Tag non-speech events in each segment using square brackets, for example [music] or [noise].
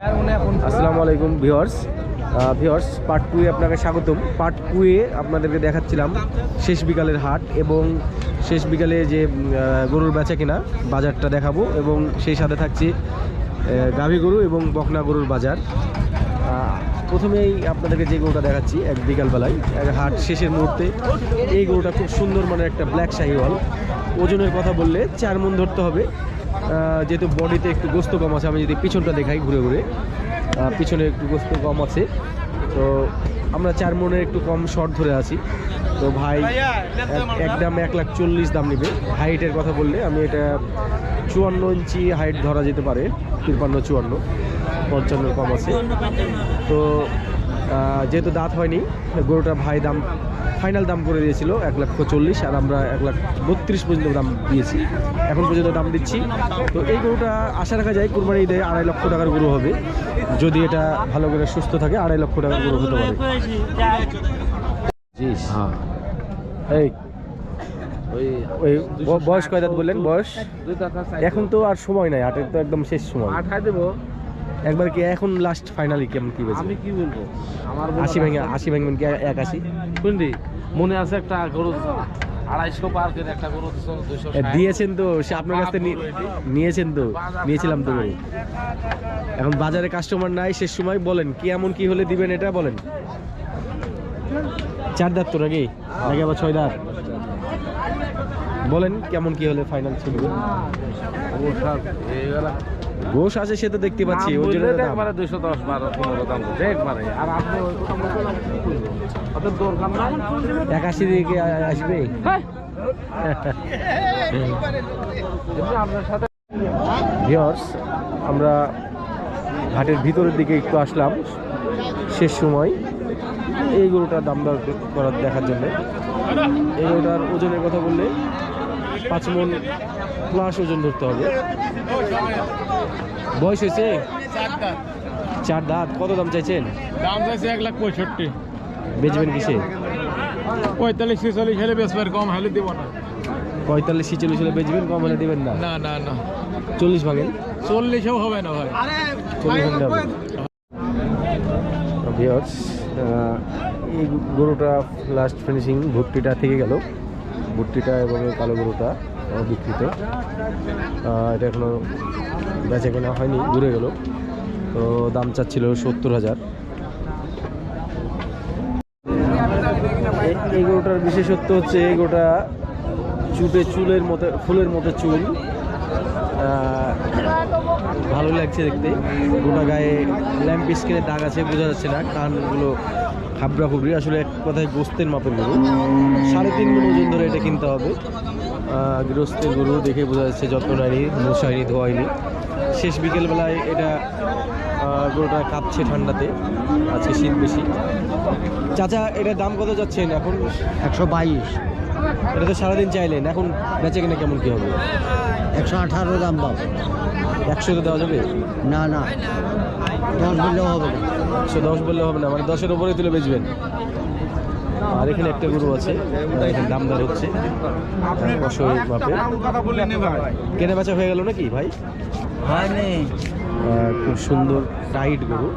আসসালামু আলাইকুম viewers viewers part টুয়ে আপনাকে স্বাগতম। পার্ট টুয়ে আপনাদেরকে দেখাচ্ছিলাম শেষ বিকালের হাট এবং শেষ বিকালে যে গরুর বেচা কিনা বাজারটা দেখাবো এবং সেই সাথে থাকছে গাভী গরু এবং বকনা গরুর বাজার। প্রথমেই আপনাদেরকে যে গরুটা দেখাচ্ছি এক বিকালবেলায় এক হাট শেষের মুহূর্তে এই গরুটা খুব সুন্দর মানে একটা ব্ল্যাক শাহিওয়াল ওজনের কথা বললে চার মন ধরতে হবে। যেহেতু বডিতে একটু গোস্ত কম আছে, আমি যদি পিছনটা দেখাই ঘুরে ঘুরে পিছনে একটু গোস্ত কম আছে। তো আমরা চার মনের একটু কম শর্ট ধরে আছি। তো ভাই এক- দাম এক লাখ চল্লিশ দাম নেবে। হাইটের কথা বললে আমি এটা চুয়ান্ন ইঞ্চি হাইট ধরা যেতে পারে তিপ্পান্ন চুয়ান্ন পঞ্চান্ন কম আছে। তো যেহেতু দাঁত হয়নি গরুটা ভাই দাম ফাইনাল দাম করে দিয়েছিল এক লক্ষ চল্লিশ আর আমরা এক লাখ বত্রিশ পর্যন্ত দাম দিয়েছি। এখন পর্যন্ত দাম দিচ্ছি। তো এই গরুটা আশা রাখা যায় কুরবানি ঈদে আড়াই লক্ষ টাকার গরু হবে। যদি এটা ভালো করে সুস্থ থাকে আড়াই লক্ষ টাকার গরু হতে পারে। জি এই। ওই বয়স কয় দাঁত বললেন? বয়স? এখন তো আর সময় নাই হাটের তো একদম শেষ সময়। আঠাই দেবো। একবার কি এখন লাস্ট ফাইনালি কেমন কি বেছে আমি কি বলব? আমার আশি ভেঙে আশি ভেঙবেন কি এক আশি শুনলি মনে আছে একটা গরু আড়াইশো পার্কের একটা গরু দিয়েছেন তো সে আপনার কাছ থেকে নিয়েছেন তো নিয়েছিলাম তো। এখন বাজারে কাস্টমার নাই শেষ সময় বলেন কি এমন কি হলে দিবেন এটা বলেন। চার দাঁত তো নাকি? নাকি আবার ছয় দাঁত? বলেন কেমন কি হলে ফাইনাল ছিল? গোশ আছে সে তো দেখতে পাচ্ছি ওর জন্য। একবারে দুশো দশ বারো পনেরো দাম বলছে একবারে আর আপনি ওই? আপনার দরকার নাই একাশি দিকে আসবে হ্যাঁ। আপনার সাথে ভিওর্স আমরা ঘাটের ভিতরের দিকে একটু আসলাম শেষ সময় এই গরুটার দাম দর করার দেখার জন্য এই গরুটার ওজনের কথা বললে পাঁচ মন প্লাস ওজন ধরতে হবে। বয়স হয়েছে? চার দাঁত। কত দাম চাইছেন? দাম চাইছে এক লাখ পঁয়ষট্টি। বেচবেন কিসে? পঁয়তাল্লিশ ছেচল্লিশ হলে বেশ কম হলে দিব না। পঁয়তাল্লিশ ছিচল্লিশ হলে বেচবেন কম হলে দেবেন না? না না না। চল্লিশ ভাঙেন চল্লিশেও হবে না ভাই। চল্লিশ এই গরুটা লাস্ট ফিনিশিং ভুট্টিটা থেকে গেল। ভুট্টিটা এবং কালো গরুটা বিক্রিত। এটা এখনও বেচা কেনা হয়নি ঘুরে গেল। তো দাম চাচ্ছিল সত্তর হাজার। এই- গরুটার বিশেষত্ব হচ্ছে এই গরুটা চুটে চুলের মতো, ফুলের মতো চুল। ভালো লাগছে দেখতে। গোটা গায়ে ল্যাম্প স্কিনের দাগ আছে, বোঝা যাচ্ছে না কানগুলো খাবড়া খুবড়ি আসলে এক কথায় গোস্তের মাপের গরু। সাড়ে তিন মন ওজন ধরে এটা কিনতে হবে। গৃহস্থের গরু দেখে বোঝা যাচ্ছে যত্ন নেয়নি মশাইনি ধোয়াইনি শেষ বিকেলবেলায় এটা গরুটা কাঁপছে ঠান্ডাতে আজকে শীত বেশি। চাচা এটা দাম কত যাচ্ছেন এখন? একশো বাইশ। এটা তো সারাদিন চাইলেন এখন বেচে কিনা কেমন কী হবে? একশো আঠারো দাম পাবো। একশো তো দেওয়া যাবে? না না। দশ দিলেও হবে না। একশো দশ বললে হবে না মানে দশের উপরে তুলে বেচবেন। আর এখানে একটা গরু আছে এখানে দাম দর হচ্ছে অসহায় মাপে কেনা বেচা হয়ে গেল নাকি ভাই? খুব সুন্দর টাইট গরু।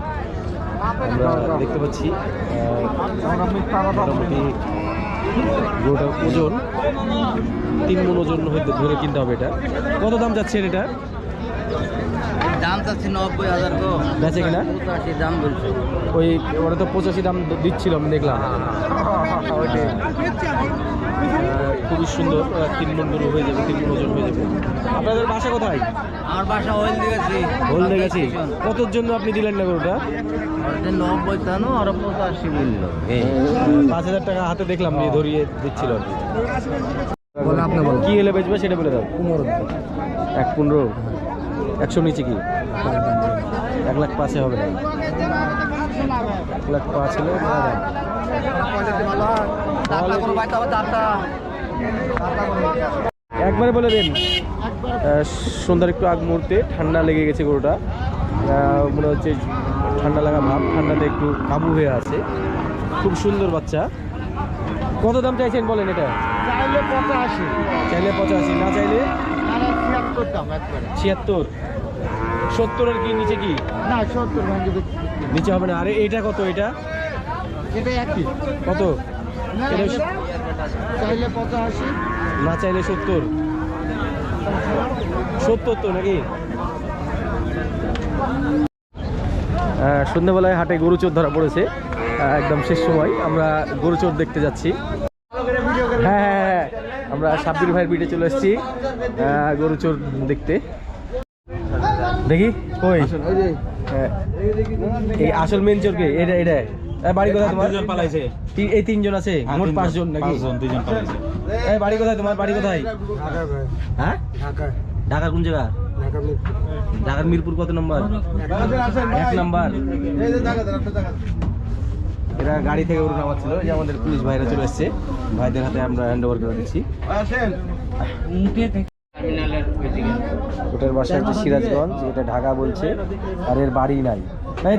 আমরা দেখতে পাচ্ছি মোটামুটি গরুটার ওজন তিন মন ওজন হইতে ধরে কিনতে হবে এটা। কত দাম যাচ্ছেন এটা দাম চাচ্ছি নব্বই হাজার বেচে কিনা? পঁচাশি দাম বলছে। ওই ওরা তো পঁচাশি দাম দিচ্ছিল আমি দেখলাম। আহ, খুবই সুন্দর তিন মন গরু হয়ে যাবে তিন মন ওজন হয়ে যাবে। আপনাদের বাসা কোথায়? আমার বাসা হইল দিয়েছি হলদে গেছি কতর জন্য আপনি দিলেন না গরুটা নব্বই তানো আর পঁচাশি পাঁচ হাজার টাকা হাতে দেখলাম নিয়ে ধরিয়ে দিচ্ছিল। কি এলে বেচবে সেটা বলে দাও। পনেরো এক পনেরো একশো নিচে কি? এক লাখ পাঁচে হবে না। এক লাখ পাঁচ হলে একবারে বলে দিন। সন্ধ্যার একটু আগ মুহূর্তে ঠান্ডা লেগে গেছে গরুটা। মনে হচ্ছে ঠান্ডা লাগা ভাব ঠান্ডাতে একটু কাবু হয়ে আছে। খুব সুন্দর বাচ্চা। কত দাম চাইছেন বলেন এটা? চাইলে পঁচাশি। চাইলে পঁচাশি না চাইলে ছিয়াত্তর দাম একবারে ছিয়াত্তর। সত্তরের কি নিচে কি? না সত্তর ভাঙে নিচে হবে না। আরে এটা কত এটা? এটা একই। কত? চাইলে পঁচাশি না চাইলে সত্তর। সত্তর তো নাকি? সন্ধ্যেবেলায় হাটে গরু চোর ধরা পড়েছে। একদম শেষ সময়। আমরা গরু চোর দেখতে যাচ্ছি। আমরা সাব্বির ভাইয়ের বিটে চলে এসেছি গরু চোর দেখতে। দেখি কই? হ্যাঁ। এই আসল মেন চোরকে এটা এটা। এ, বাড়ি কোথায় তোমার? পালাইছে। এই তিনজন আছে মোট পাঁচজন নাকি? পাঁচজন দুজন পালাইছে। এই বাড়ি কোথায় তোমার? বাড়ি কোথায়? হ্যাঁ? ঢাকা কোন জায়গা? ঢাকার মিরপুর। কত নম্বর? এক নম্বর। এরা গাড়ি থেকে ওর নামাচ্ছিল। যে আমাদের পুলিশ ভাইরা চলে এসছে। ভাইদের হাতে আমরা হ্যান্ড ওভার করে দিচ্ছি। ওটার বাসা হচ্ছে সিরাজগঞ্জ এটা ঢাকা বলছে আর এর বাড়ি নাই।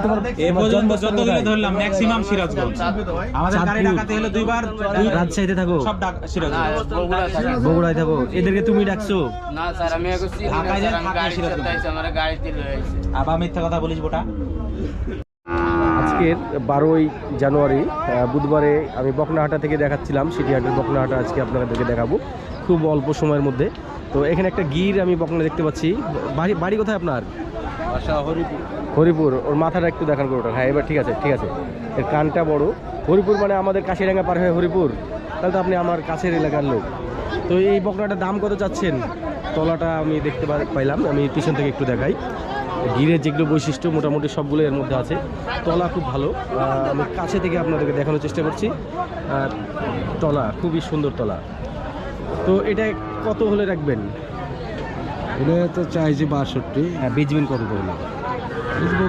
তোমার এ পর্যন্ত যতগুলো ধরলাম ম্যাক্সিমাম সিরাজগঞ্জ। আমাদের গাড়ি চাঁদপুর। হলো দুইবার রাজশাহীতে থাকো। সব ডাক সিরাজগঞ্জ। বগুড়ায় থাকো। এদেরকে তুমি ডাকছো? না স্যার আমি এখন চিনি না, ঢাকায় স্যার, ঢাকায় সিরাজগঞ্জ। আমার গাড়িতে লয়েছে আবার মিথ্যা কথা বলিস বোটা। আজকের বারোই জানুয়ারি বুধবারে আমি বকনাহাটা থেকে দেখাচ্ছিলাম সিটিহাটের বকনাহাটা আজকে আপনাদেরকে দেখাবো খুব অল্প সময়ের মধ্যে। তো এখানে একটা গির আমি বকনা দেখতে পাচ্ছি। বাড়ি বাড়ি কোথায় আপনার? হরিপুর। ওর মাথাটা একটু দেখান করে ওটা হ্যাঁ এবার ঠিক আছে ঠিক আছে। এর কানটা বড়। হরিপুর মানে আমাদের কাশিরাঙ্গা পার হয়ে হরিপুর। তাহলে তো আপনি আমার কাছের এলাকার লোক। তো এই বকনাটার দাম কত চাচ্ছেন? তলাটা আমি দেখতে পাইলাম আমি পিছন থেকে একটু দেখাই। গিরের যেগুলো বৈশিষ্ট্য মোটামুটি সবগুলো এর মধ্যে আছে। তলা খুব ভালো। আমি কাছে থেকে আপনাদেরকে দেখানোর চেষ্টা করছি। তলা খুবই সুন্দর তলা। তো এটা কত হলে রাখবেন? এটা তো চাইছি বাষট্টি। হ্যাঁ বেচবেন কত করে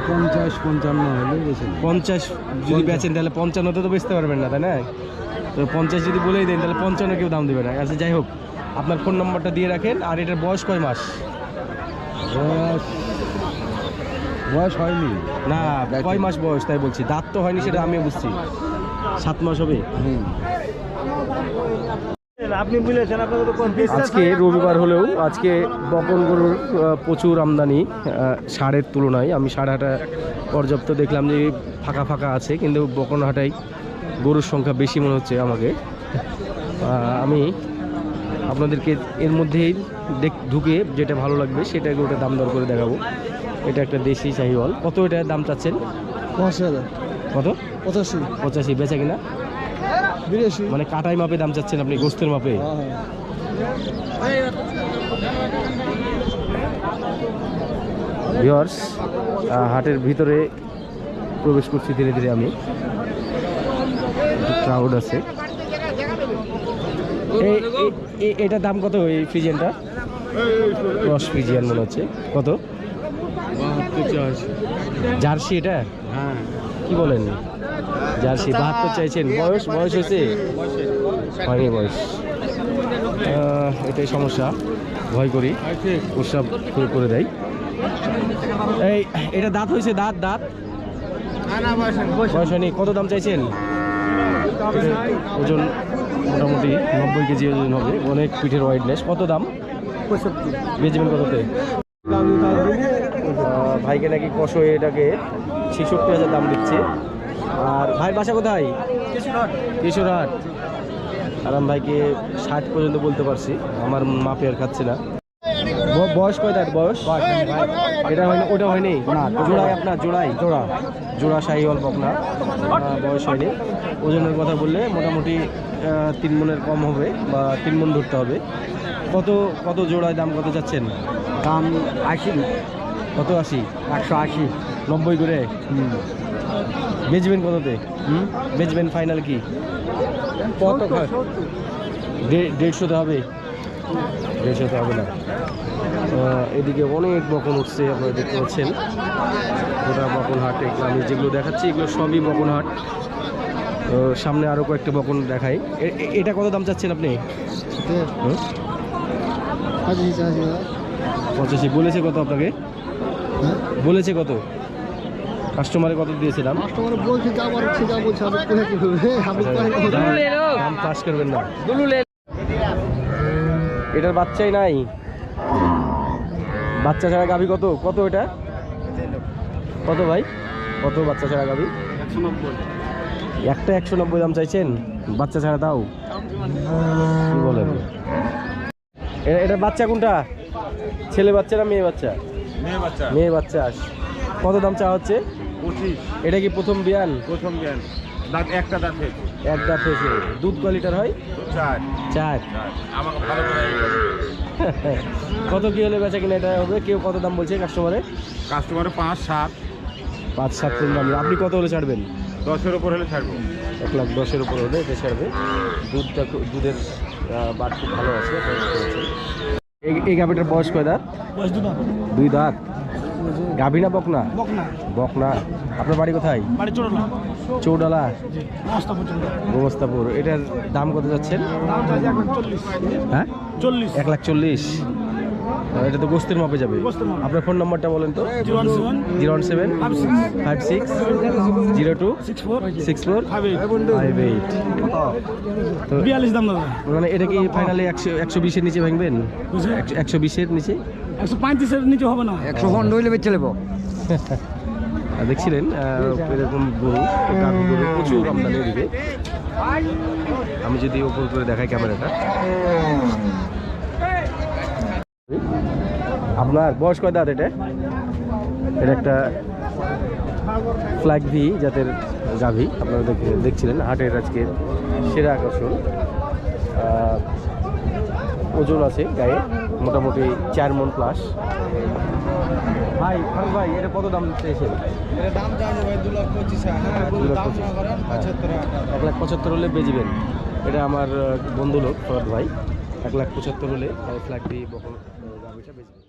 পঞ্চাশ পঞ্চান্ন হলে পঞ্চাশ যদি বেচেন তাহলে পঞ্চান্নতে তো বেচতে পারবেন না তাই না? তো পঞ্চাশ যদি বলেই দেন তাহলে পঞ্চান্ন কেউ দাম দেবে না। আচ্ছা যাই হোক আপনার ফোন নম্বরটা দিয়ে রাখেন। আর এটার বয়স কয় মাস? বয়স বয়স হয়নি। না কয় মাস বয়স তাই বলছি। দাঁত তো হয়নি সেটা আমিও বুঝছি। সাত মাস হবে? আপনি বলেছেন আজকে রবিবার হলেও আজকে বকন গরুর প্রচুর আমদানি সারের তুলনায়। আমি হাটা পর্যাপ্ত দেখলাম যে ফাঁকা ফাঁকা আছে কিন্তু বকন হাটাই গরুর সংখ্যা বেশি মনে হচ্ছে আমাকে। আমি আপনাদেরকে এর মধ্যেই দেখ ঢুকে যেটা ভালো লাগবে সেটা ওটা দাম দর করে দেখাবো। এটা একটা দেশি শাহিওয়াল। কত এটা দাম চাচ্ছেন? পঁচাশি হাজার। কত? পঁচাশি। পঁচাশি বেচা কিনা? বিরাশি। মানে কাটাই মাপে দাম চাচ্ছেন আপনি গোস্তের মাপে? ভিওর্স হাটের ভিতরে প্রবেশ করছি ধীরে ধীরে আমি। ক্রাউড আছে। এটার দাম কত এই ফ্রিজিয়ানটা ক্রস ফ্রিজিয়ান মনে হচ্ছে। কত? জার্সি এটা? হ্যাঁ। কি বলেন? জার্সি বাহাত্তর চাইছেন। বয়স বয়স হয়েছে? হয়নি বয়স। এটাই সমস্যা। ভয় করি। প্রস্রাব করে করে দেয়। এই এটা দাঁত হয়েছে? দাঁত দাঁত? বয়স হয়নি। কত দাম চাইছেন? ওজন মোটামুটি নব্বই কেজি ওজন হবে। অনেক পিঠের ওয়াইডনেস কত দাম? বেচবেন কততে? ভাইকে নাকি কষো এটাকে ছেষট্টি হাজার দাম দিচ্ছে। আর ভাইয়ের বাসা কোথায়? কিশোরহাট। আরাম ভাইকে ষাট পর্যন্ত বলতে পারছি। আমার মাপে আর খাচ্ছে না। বয়স কয় দাঁত বয়স? এটা হয়নি ওটা হয়নি? না জোড়াই আপনার জোড়াই জোড়া। জোড়া শাহিওয়াল অল্প আপনার। বয়স হয়নি। ওজনের কথা বললে মোটামুটি তিন মনের কম হবে বা তিন মন ধরতে হবে। কত কত জোড়ায় দাম কত চাচ্ছেন? দাম আশি। কত আশি? একশো আশি। নব্বই করে? বেচবেন কততে? হুম? বেচবেন ফাইনাল কি? কত দেড়শোতে হবে? দেড়শোতে হবে না। এদিকে অনেক বকন উঠছে আপনারা দেখতে পাচ্ছেন। গোটা বকন হাট আমি যেগুলো দেখাচ্ছি এগুলো সবই বকন হাট। তো সামনে আরও কয়েকটা বকন দেখাই। এটা কত দাম চাচ্ছেন আপনি? পঁচাশি। বলেছে কত আপনাকে? বলেছে কত? কাস্টমারে কত দিয়েছিলাম কাস্টমার বলছি যা ঠিক বলছে আমি কোথায় কি আমি দাম পাস করবেন না। এটার বাচ্চাই নাই। বাচ্চা ছাড়া গাভি কত? কত এটা? কত ভাই? কত বাচ্চা ছাড়া গাবি একশো নব্বই একটা একশো নব্বই দাম চাইছেন? বাচ্চা ছাড়া দাও। কি বলেন? এটা বাচ্চা কোনটা? ছেলে বাচ্চা না মেয়ে বাচ্চা? মেয়ে বাচ্চা। বাচ্চা। কত দাম চাওয়া হচ্ছে? পঁচিশ। এটা কি প্রথম বিয়ান? প্রথম জ্ঞান দাঁত একটা দাঁত হয়েছে। এক দাঁত হয়েছে। দুধ ক লিটার হয়? চার। চার। চার আমাকে ভালো [laughs] কত কি হলে বেচা কিনা এটা হবে? কেউ কত দাম বলছে কাস্টমারে কাস্টমারে পাঁচ সাত। পাঁচ সাত তিন দাম। আপনি কত হলে ছাড়বেন? দশের ওপর হলে ছাড়বো। এক লাখ দশের উপর হলে এটা ছাড়বে। দুধটা দুধের বাট খুব ভালো আছে। এই গাভিটার বয়স কয় দাঁত? দুই দাঁত। গাভী না বকনা? বকনা। আপনার বাড়ি কোথায়? চৌডালা। গোমস্তাপুর এটার দাম কত যাচ্ছেন? হ্যাঁ? এক লাখ চল্লিশ। আহ, এটা তো গোস্তের মাপে যাবে। আপনার ফোন নাম্বারটা বলেন তো। Zero one seven. Five six. Five six. Zero two. Six four. Six four. Five eight. Five eight. তো বিয়াল্লিশ দাম দাদা। মানে এটা কি ফাইনালি একশো একশো বিশের নিচে ভাঙবেন? বুঝলি? একশো- একশো বিশের নিচে? একশো পঁয়ত্রিশের নিচে হবে না। একশো পনেরো হইলে বেচে নেব। দেখছিলেন এরকম গরু গাভী গরু প্রচুর আমদানি এদিকে। আমি যদি ওপর করে দেখাই ক্যামেরাটা। আপনার বয়স কয় দাঁত এটা? এটা একটা ফ্ল্যাগ ভি জাতের গাভী। আপনারা দেখে- দেখছিলেন হাটের আজকে সেরা আকর্ষণ। ওজন আছে গায়ে মোটামুটি চার মন প্লাস ভাই ফারুক ভাই এটা কত দাম চেয়েছেন। হ্যাঁ। এক লাখ পঁচাত্তর হলে বেচবেন এটা আমার বন্ধু লোক ফরদ ভাই। এক লাখ পঁচাত্তর হলে ফ্ল্যাগ দিয়ে বকন গাড়িটা বেচবেন